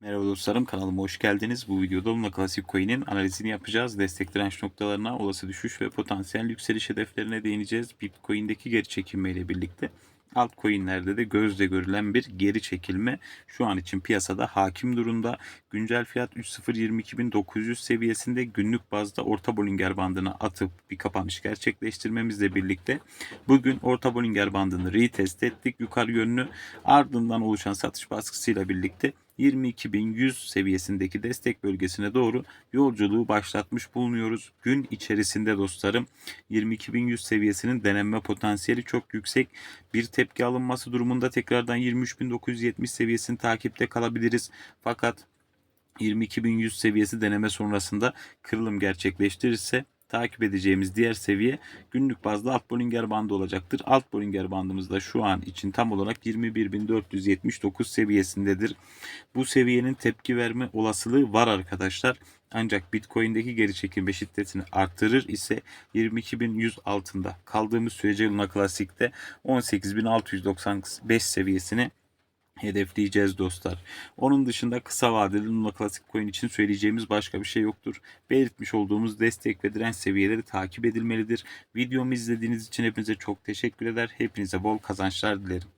Merhaba dostlarım kanalıma hoş geldiniz. Bu videoda Luna Classic Coin'in analizini yapacağız. Destek direnç noktalarına, olası düşüş ve potansiyel yükseliş hedeflerine değineceğiz. Bitcoin'deki geri çekilme ile birlikte altcoin'lerde de gözle görülen bir geri çekilme şu an için piyasada hakim durumda. Güncel fiyat 3.022.900 seviyesinde günlük bazda orta Bollinger bandını atıp bir kapanış gerçekleştirmemizle birlikte bugün orta Bollinger bandını retest ettik yukarı yönlü ardından oluşan satış baskısıyla birlikte 22.100 seviyesindeki destek bölgesine doğru yolculuğu başlatmış bulunuyoruz. Gün içerisinde dostlarım 22.100 seviyesinin denenme potansiyeli çok yüksek. Bir tepki alınması durumunda tekrardan 23.970 seviyesini takipte kalabiliriz. Fakat 22.100 seviyesi deneme sonrasında kırılım gerçekleştirirse takip edeceğimiz diğer seviye günlük bazda alt Bollinger bandı olacaktır. Alt Bollinger bandımız da şu an için tam olarak 21.479 seviyesindedir. Bu seviyenin tepki verme olasılığı var arkadaşlar. Ancak Bitcoin'deki geri çekilme şiddetini arttırır ise 22.100 altında kaldığımız sürece Luna Classic'te 18.695 seviyesini hedefleyeceğiz dostlar. Onun dışında kısa vadeli Luna Classic Coin için söyleyeceğimiz başka bir şey yoktur. Belirtmiş olduğumuz destek ve direnç seviyeleri takip edilmelidir. Videomu izlediğiniz için hepinize çok teşekkür eder. Hepinize bol kazançlar dilerim.